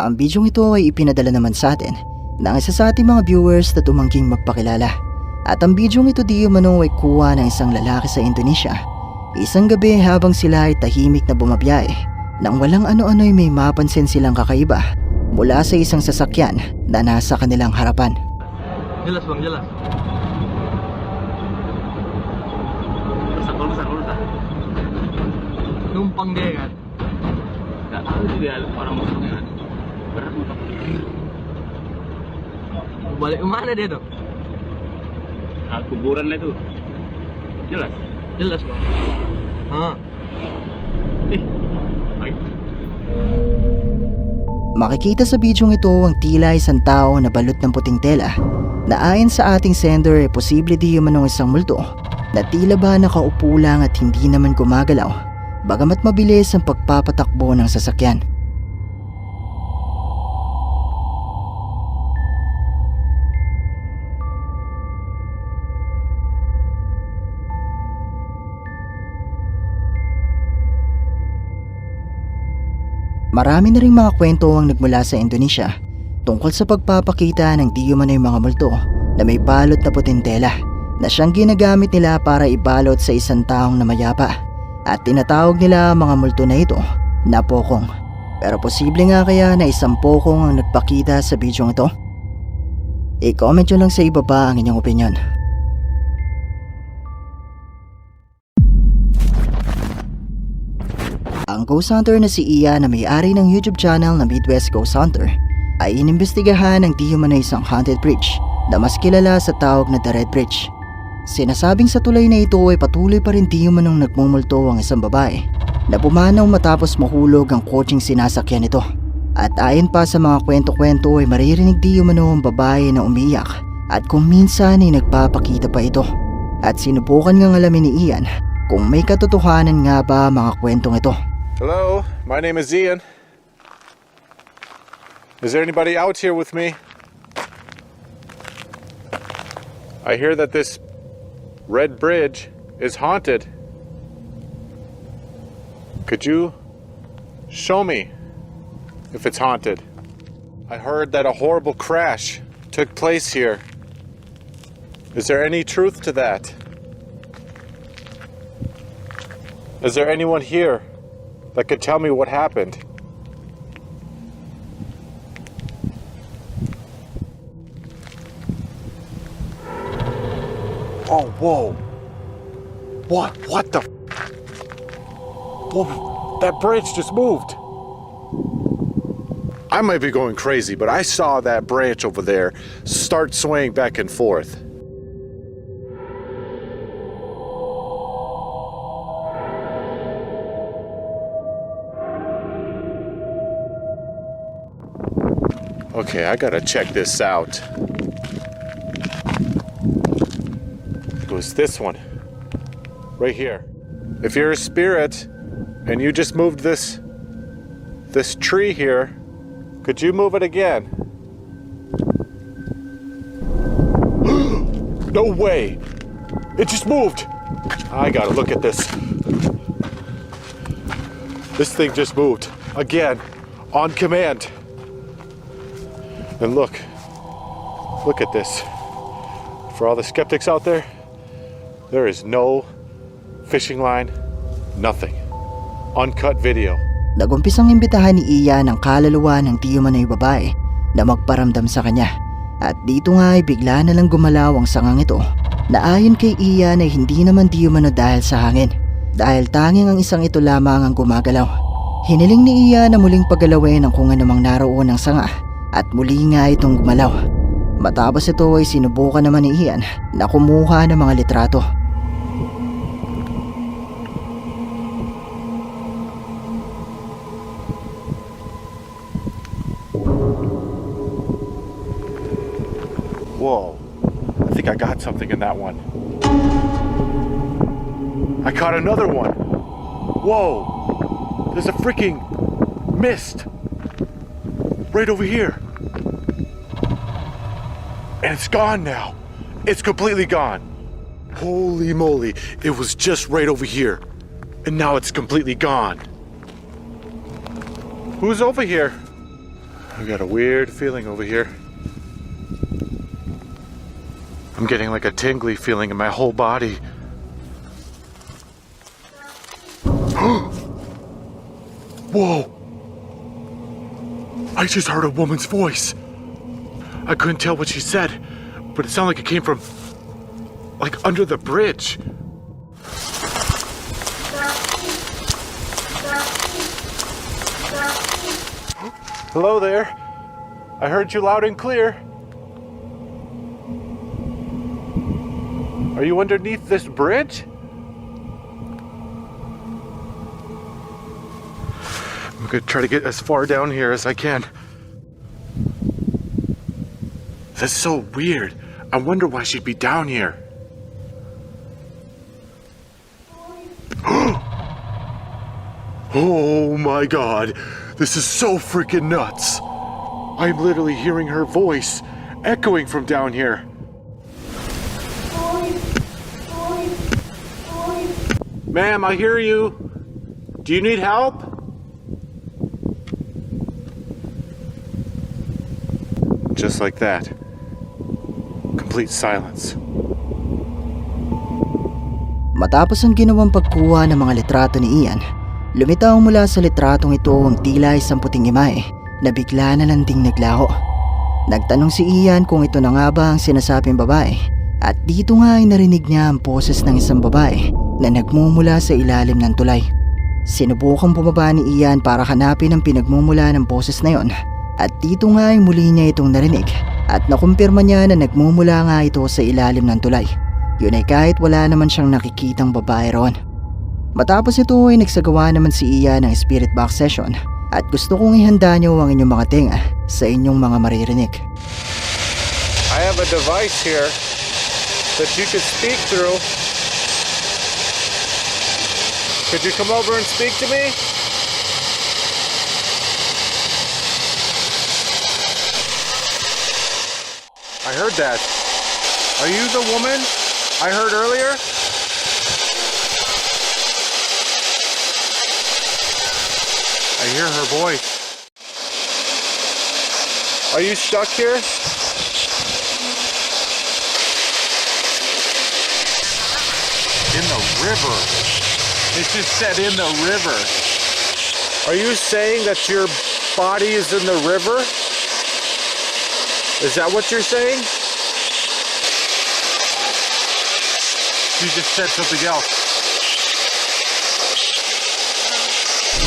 Ang bidyong ito ay ipinadala naman sa atin ng isa sa ating mga viewers na tumangking magpakilala. At ang bidyong ito di umano ay kuha ng isang lalaki sa Indonesia. Isang gabi habang sila ay tahimik na bumabiyahe nang walang ano-ano ay may mapansin silang kakaiba mula sa isang sasakyan na nasa kanilang harapan. Jelas bang, jelas. Rusak, kalau rusak. Numpang dia kan? Gak tahu dia orang motor. Balik kemana dia tuh? Ah, kuburan lah itu. Jelas. Jelas bang. Hah? Eh, baik. Makikita sa bidyong ito ang tila isang tao na balot ng puting tela na ayon sa ating sender ay posible di umanong isang multo na tila ba nakaupo lang at hindi naman gumagalaw bagamat mabilis ang pagpapatakbo ng sasakyan. Marami na ring mga kwento ang nagmula sa Indonesia tungkol sa pagpapakita ng di umano'y mga multo na may balot na puting tela na siyang ginagamit nila para ibalot sa isang taong na mayapa at tinatawag nila mga multo na ito na pokong. Pero posible nga kaya na isang pokong ang nagpakita sa bidyong ito? I-comment nyo lang sa ibaba ang inyong opinion. Ghost hunter na si Iya na may-ari ng YouTube channel na Midwest Ghost Hunter ay inimbestigahan ng isang haunted bridge na mas kilala sa tawag na The Red Bridge. Sinasabing sa tulay na ito ay patuloy pa rin di umanong nagmumulto ang isang babae na pumanaw matapos mahulog ang kotseng sinasakyan nito. At ayon pa sa mga kwento-kwento ay maririnig di umano ang babae na umiyak at kung minsan ay nagpapakita pa ito. At sinubukan ngang alamin ni Ian kung may katotohanan nga ba mga kwentong ito. Hello, my name is Ian. Is there anybody out here with me? I hear that this red bridge is haunted. Could you show me if it's haunted? I heard that a horrible crash took place here. Is there any truth to that? Is there anyone here that could tell me what happened. Oh, whoa. What? What the? Whoa, that branch just moved. I might be going crazy, but I saw that branch over there start swaying back and forth. Okay, I gotta check this out. It was this one. Right here. If you're a spirit and you just moved this this tree here, could you move it again? no way! It just moved! I gotta look at this. This thing just moved. Again. On command. And look, look at this. For all the skeptics out there, there is no fishing line, nothing. Uncut video. Nagumpisang imbitahan ni Iya ng kaluluwa ng tiyo ay babae na magparamdam sa kanya. At dito nga ay bigla na lang gumalaw ang sangang ito na ayon kay Iya na hindi naman di umano dahil sa hangin. Dahil tanging ang isang ito lamang ang gumagalaw. Hiniling ni Iya na muling paggalawin ang kung anumang naroon ng sanga at muli nga itong gumalaw. Matapos ito ay sinubukan naman ni Ian na kumuha ng mga litrato. Whoa. I think I got something in that one. I caught another one. Whoa. There's a freaking mist right over here. And it's gone now. It's completely gone. Holy moly. It was just right over here. And now it's completely gone. Who's over here? I've got a weird feeling over here. I'm getting like a tingly feeling in my whole body. Whoa! I just heard a woman's voice. I couldn't tell what she said, but it sounded like it came from like under the bridge. Hello there. I heard you loud and clear. Are you underneath this bridge? Gonna try to get as far down here as I can. That's so weird. I wonder why she'd be down here. oh my god. This is so freaking nuts. I'm literally hearing her voice echoing from down here. Ma'am, I hear you. Do you need help? Just like that. Complete silence. Matapos ang ginawang pagkuha ng mga litrato ni Ian, lumitaw mula sa litratong ito ang tila isang puting imahe na bigla na lang ding naglaho. Nagtanong si Ian kung ito na nga ba ang sinasabing babae at dito nga ay narinig niya ang poses ng isang babae na nagmumula sa ilalim ng tulay. Sinubukang bumaba ni Ian para hanapin ang pinagmumula ng boses na yon at dito nga ay muli niya itong narinig at nakumpirma niya na nagmumula nga ito sa ilalim ng tulay. Yun ay kahit wala naman siyang nakikitang babae roon. Matapos ito ay nagsagawa naman si Ian ng spirit box session at gusto kong ihanda niyo ang inyong mga tenga sa inyong mga maririnig. I have a device here that you could speak through. Could you come over and speak to me? Heard that. Are you the woman I heard earlier? I hear her voice. Are you stuck here? In the river. It just said in the river. Are you saying that your body is in the river? Is that what you're saying? You just said something else.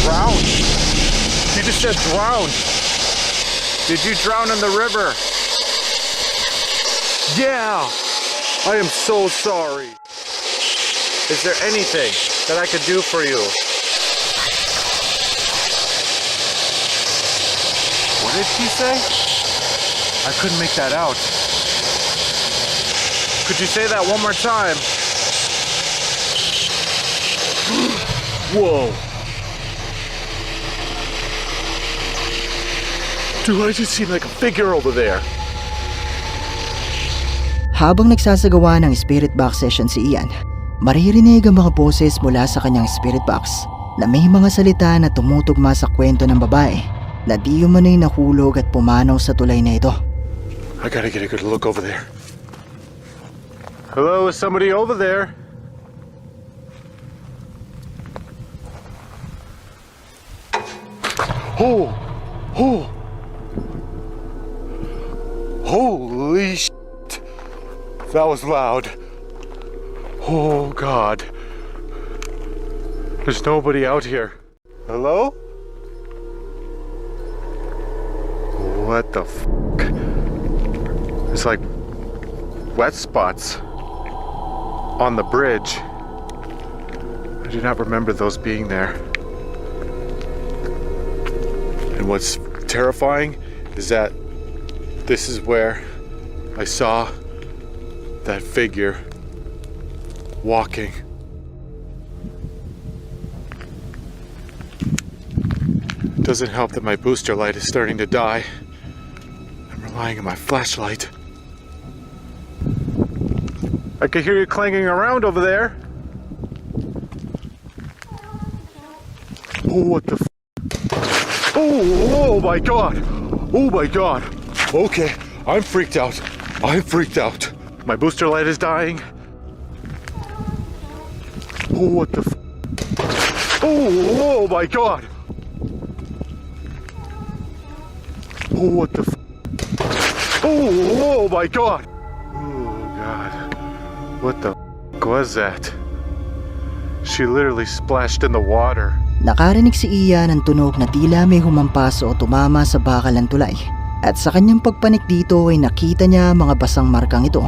Drowned. You just said drowned. Did you drown in the river? Yeah. I am so sorry. Is there anything that I could do for you? What did she say? I couldn't make that out. Could you say that one more time? Whoa. Dude, I just seen like a figure over there. Habang nagsasagawa ng spirit box session si Ian, maririnig ang mga boses mula sa kanyang spirit box na may mga salita na tumutugma sa kwento ng babae na di umano'y nahulog at pumanaw sa tulay na ito. I gotta get a good look over there. Hello, is somebody over there? Oh, oh, holy shit! That was loud. Oh God, there's nobody out here. Hello? What the fuck? It's like wet spots on the bridge. I do not remember those being there. And what's terrifying is that this is where I saw that figure walking. It Doesn't help that my booster light is starting to die. I'm relying on my flashlight. I can hear you clanging around over there. Oh, what the? My God! Oh my god. Okay, I'm freaked out. I'm freaked out. My booster light is dying. Oh, what the Oh, oh my god. Oh, what the Oh, oh my god. Oh god. What the was that? She literally splashed in the water. Nakarinig si Iya ng tunog na tila may humampas o tumama sa bakal ng tulay. At sa kanyang pagpanik dito ay nakita niya mga basang markang ito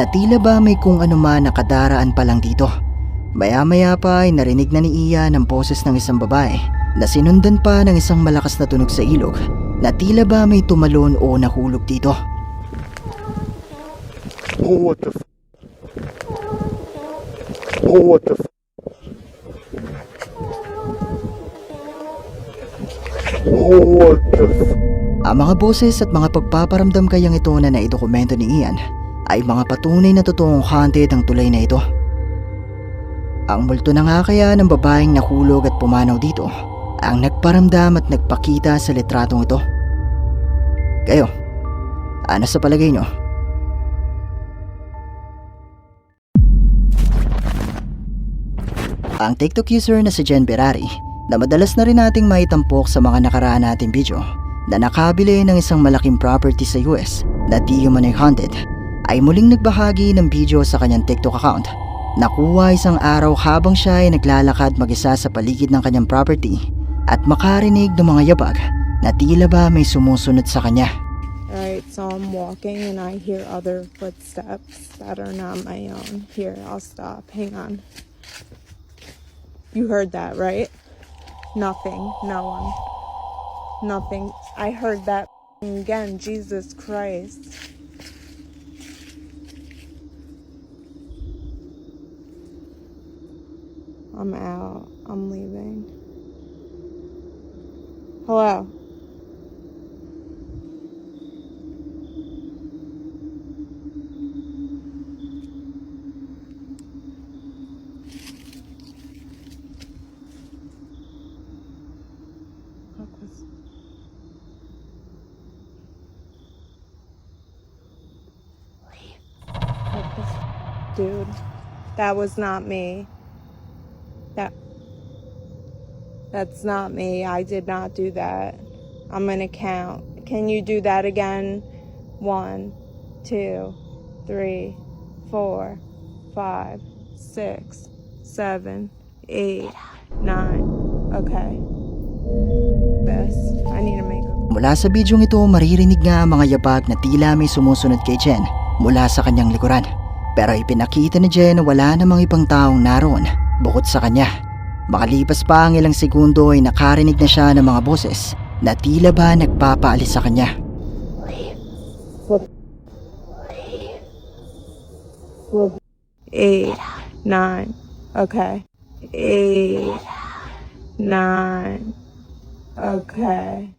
na tila ba may kung anuman nakadaraan pa lang dito. Maya-maya pa ay narinig na ni Iya ng boses ng isang babae na sinundan pa ng isang malakas na tunog sa ilog na tila ba may tumalon o nahulog dito. Oh, what the f- Oh, what the f- Ang mga boses at mga pagpaparamdam kayang ito na naidokumento ni Ian ay mga patunay na totoong haunted ang tulay na ito. Ang multo na nga kaya ng babaeng nahulog at pumanaw dito ang nagparamdam at nagpakita sa litratong ito. Kayo, ano sa palagay nyo? Ang TikTok user na si Jen Berari na madalas na rin nating maitampok sa mga nakaraan nating video na nakabili ng isang malaking property sa US na di umano'y haunted ay muling nagbahagi ng video sa kanyang TikTok account. Nakuha isang araw habang siya ay naglalakad mag-isa sa paligid ng kanyang property at makarinig ng mga yabag na tila ba may sumusunod sa kanya. Alright, so I'm walking and I hear other footsteps that are not my own. Here, I'll stop. Hang on. You heard that, right? Nothing. No one. Nothing. I heard that again. Jesus Christ. I'm out. I'm leaving. Hello. Dude, that was not me. That That's not me. I did not do that. I'm gonna count. Can you do that again? One, two, three, four, five, six, seven, eight, nine. Okay. This. I need to make a Mula sa bidyong ito maririnig nga ang mga yabag na tila may sumusunod kay Jen mula sa kanyang likuran. Pero ipinakita ni Jen na wala namang ibang taong naroon bukod sa kanya. Makalipas pa ang ilang segundo ay nakarinig na siya ng mga boses na tila ba nagpapaalis sa kanya. eight, nine. Okay. Eight, nine. Okay.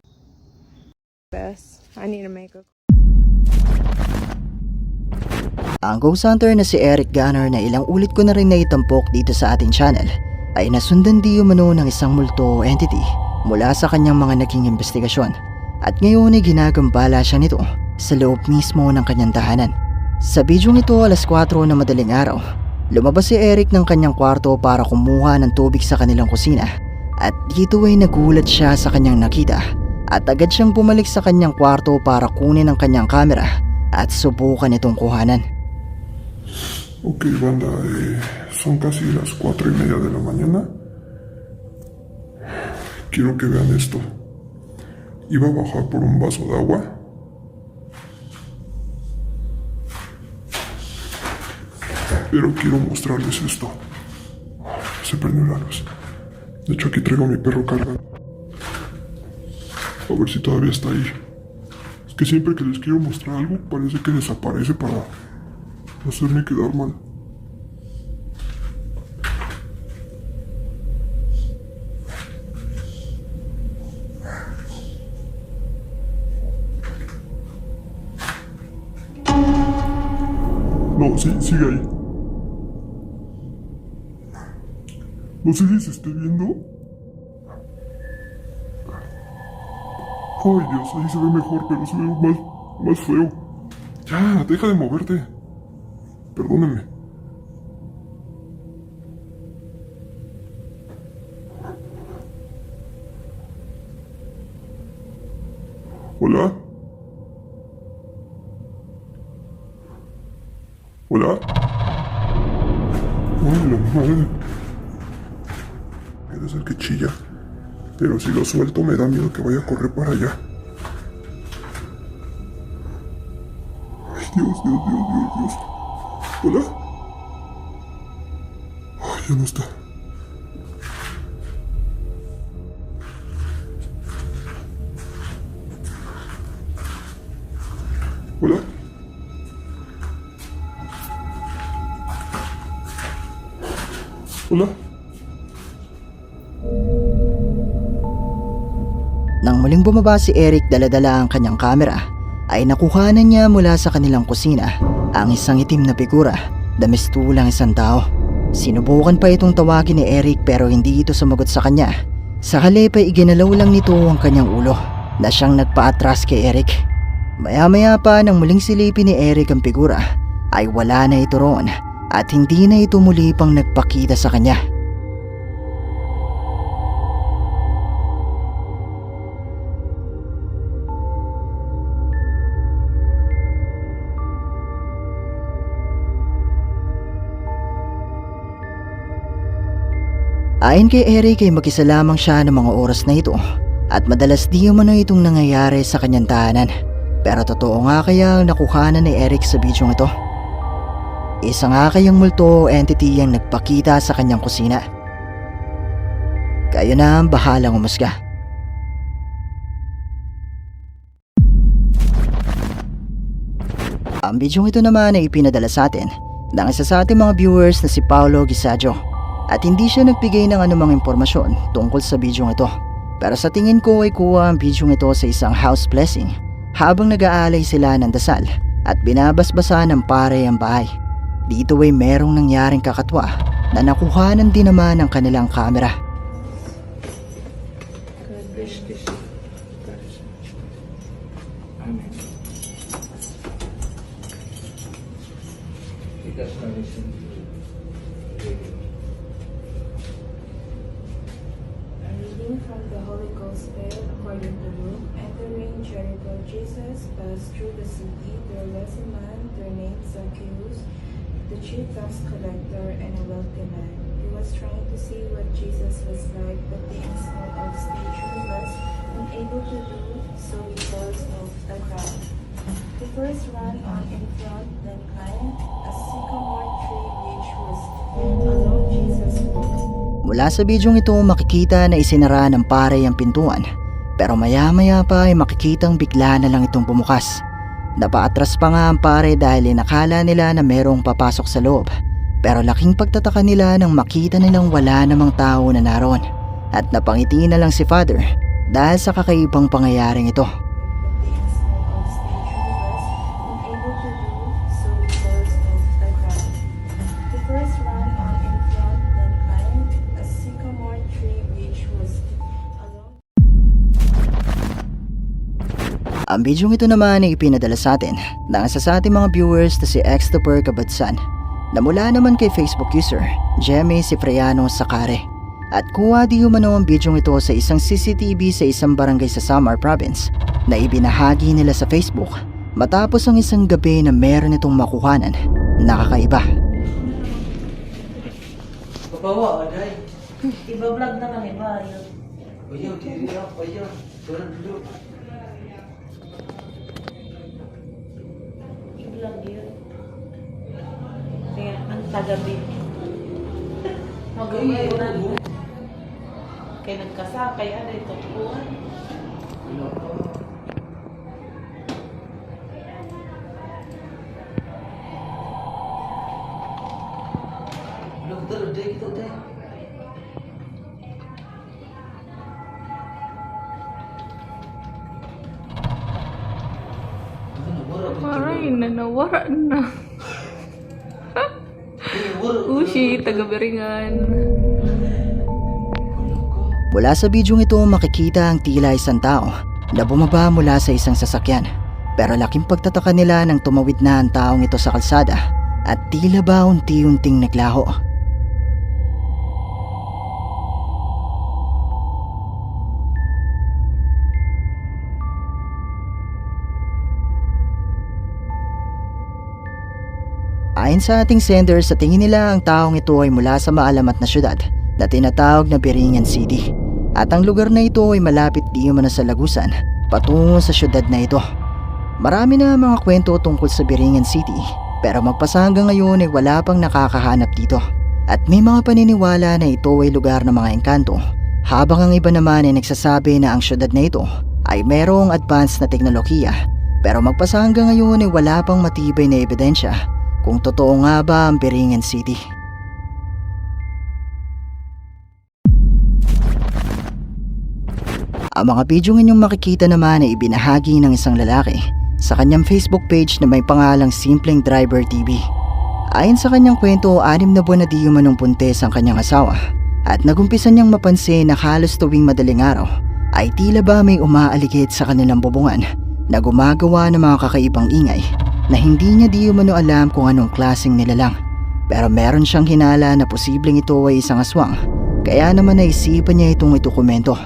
This. I need to make a. Ang ghost hunter na si Eric Gunner na ilang ulit ko na rin naitampok dito sa ating channel ay nasundan di umano ng isang multo entity mula sa kanyang mga naging investigasyon at ngayon ay ginagambala siya nito sa loob mismo ng kanyang tahanan. Sa bidyong ito alas 4 na madaling araw, lumabas si Eric ng kanyang kwarto para kumuha ng tubig sa kanilang kusina at dito ay nagulat siya sa kanyang nakita at agad siyang bumalik sa kanyang kwarto para kunin ang kanyang kamera at subukan itong kuhanan. Ok, banda, eh, son casi las cuatro y media de la mañana. Quiero que vean esto. Iba a bajar por un vaso de agua. Pero quiero mostrarles esto. Se prendió la luz. De hecho, aquí traigo a mi perro cargando. A ver si todavía está ahí. Es que siempre que les quiero mostrar algo, parece que desaparece para hacerme quedar mal. No, sí, sigue ahí. No sé si se esté viendo. Ay, Dios, ahí se ve mejor, pero se ve más, más feo. Ya, deja de moverte. Perdónenme. Hola. Hola. Ay, la madre. Puede ser que chilla. Pero si lo suelto me da miedo que vaya a correr para allá. Ay, Dios, Dios, Dios, Dios, Dios. Hola. Ay, ya no está. Hola. Hola. Nang muling bumaba si Eric daladala ang kanyang kamera, ay nakuhanan niya mula sa kanilang kusina ang isang itim na figura na mistulang isang tao. Sinubukan pa itong tawagin ni Eric pero hindi ito sumagot sa kanya. Sa halip ay iginalaw lang nito ang kanyang ulo na siyang nagpaatras kay Eric. Maya-maya pa nang muling silipin ni Eric ang figura ay wala na ito roon at hindi na ito muli pang nagpakita sa kanya. Ayon kay Eric ay mag-isa lamang siya ng mga oras na ito at madalas di umano itong nangyayari sa kanyang tahanan. Pero totoo nga kaya ang nakuhanan ni Eric sa bidyong ito? Isa nga kayang multo o entity ang nagpakita sa kanyang kusina. Kayo na ang bahalang umusga. Ang bidyong ito naman ay ipinadala sa atin ng isa sa ating mga viewers na si Paolo Gisaggio at hindi siya nagbigay ng anumang impormasyon tungkol sa bidyong ito. Pero sa tingin ko ay kuha ang bidyong ito sa isang house blessing habang nag-aalay sila ng dasal at binabasbasa ng pare ang bahay. Dito ay merong nangyaring kakatwa na nakuhanan din naman ng kanilang kamera. Like, but being small of stature was unable to do so because of the crowd. He first ran on in front, then climbed a sycamore tree which was along Jesus' walk. Mula sa bidyong ito makikita na isinara ng pare ang pintuan pero maya-maya pa ay makikitang bigla na lang itong bumukas. Napaatras pa nga ang pare dahil inakala nila na merong papasok sa loob pero laking pagtataka nila nang makita nilang wala namang tao na naroon at napangiti na lang si father dahil sa kakaibang pangyayaring ito. Ang bidyong ito naman ay ipinadala sa atin ng isa sa ating mga viewers na si Xtoper Kabadsan na mula naman kay Facebook user Jemmy Cipriano Sakare. At kuha di umano ang bidyong ito sa isang CCTV sa isang barangay sa Samar Province na ibinahagi nila sa Facebook matapos ang isang gabi na meron itong makuhanan na kakaiba. Bawa, aday. Iba-vlog naman ba? Yun. Ayaw, diri ako, ayaw. Turun dulu. I-vlog yun. Kaya, ang tagabi. Mag-uwi na. Kaya nagkasakay, ano ito? Buwan. Belum terus deh gitu deh. Aray, nanawara na. Ushi, taga-Beringan. Mula sa bidyong ito makikita ang tila isang tao na bumaba mula sa isang sasakyan. Pero laking pagtataka nila nang tumawid na ang taong ito sa kalsada at tila ba unti-unting naglaho. Ayon sa ating sender, sa tingin nila ang taong ito ay mula sa maalamat na syudad na tinatawag na Biringan City. At ang lugar na ito ay malapit di man sa Lagusan, patungo sa syudad na ito. Marami na mga kwento tungkol sa Biringan City, pero magpasa hanggang ngayon ay wala pang nakakahanap dito. At may mga paniniwala na ito ay lugar ng mga engkanto, habang ang iba naman ay nagsasabi na ang syudad na ito ay merong advanced na teknolohiya. Pero magpasa hanggang ngayon ay wala pang matibay na ebidensya kung totoo nga ba ang Biringan City. Ang mga video inyong makikita naman ay ibinahagi ng isang lalaki sa kanyang Facebook page na may pangalang Simpleng Driver TV. Ayon sa kanyang kwento, anim na buwan na di umanong puntes ang kanyang asawa at nagumpisa niyang mapansin na halos tuwing madaling araw ay tila ba may umaaligid sa kanilang bubungan na gumagawa ng mga kakaibang ingay na hindi niya di umano alam kung anong klaseng nilalang. Pero meron siyang hinala na posibleng ito ay isang aswang kaya naman naisipan niya itong itukomento.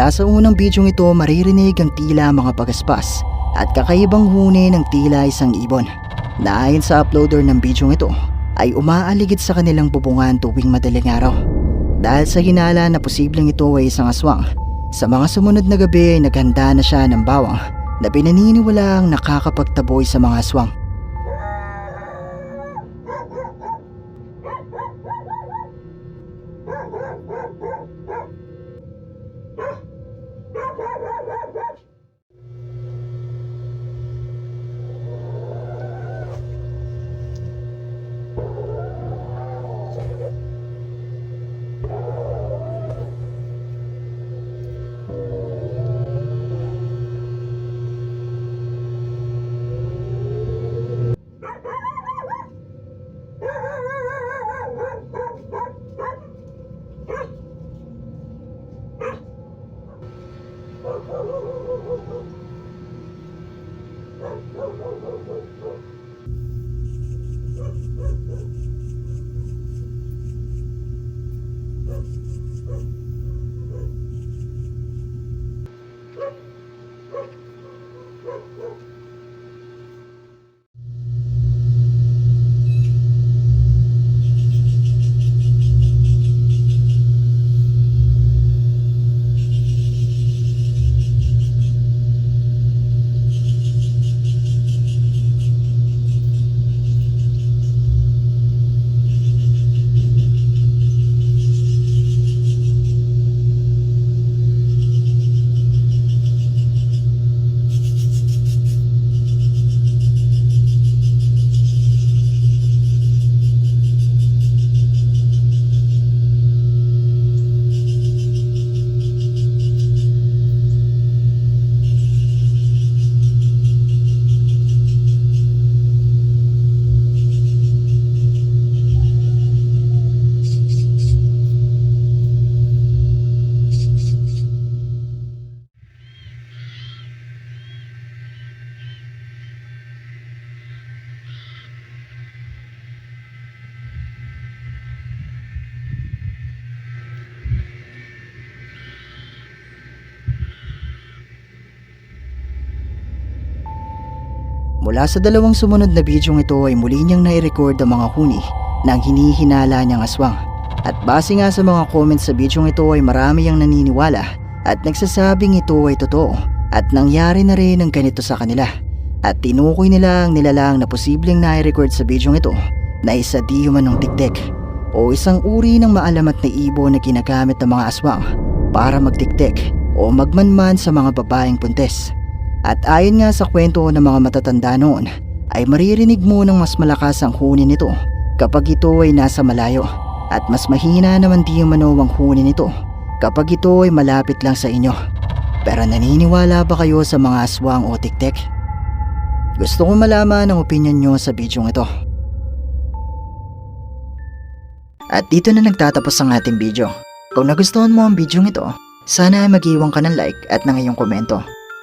Mula sa unang bidyong ito maririnig ang tila mga pagaspas at kakaibang huni ng tila isang ibon ayon sa uploader ng bidyong ito ay umaaligid sa kanilang bubungan tuwing madaling araw. Dahil sa hinala na posibleng ito ay isang aswang, sa mga sumunod na gabi ay naghanda na siya ng bawang na pinaniniwala ang nakakapagtaboy sa mga aswang. Mula sa dalawang sumunod na bidyong ito ay muli niyang nai-record ang mga huni ng hinihinala niyang aswang. At base nga sa mga comments sa bidyong ito ay marami ang naniniwala at nagsasabing ito ay totoo at nangyari na rin ang ganito sa kanila. At tinukoy nila ang nilalang na posibleng nai-record sa bidyong ito na isa di humanong tiktik o isang uri ng maalamat na ibon na ginagamit ng mga aswang para magtiktik o magmanman sa mga babaeng puntes. At ayon nga sa kwento ng mga matatanda noon, ay maririnig mo ng mas malakas ang huni nito kapag ito ay nasa malayo at mas mahina naman di umano ang huni nito kapag ito ay malapit lang sa inyo. Pero naniniwala ba kayo sa mga aswang o tiktik? Gusto ko malaman ang opinion nyo sa bidyong ito. At dito na nagtatapos ang ating video. Kung nagustuhan mo ang bidyong ito, sana ay mag-iwan ka ng like at ng iyong komento.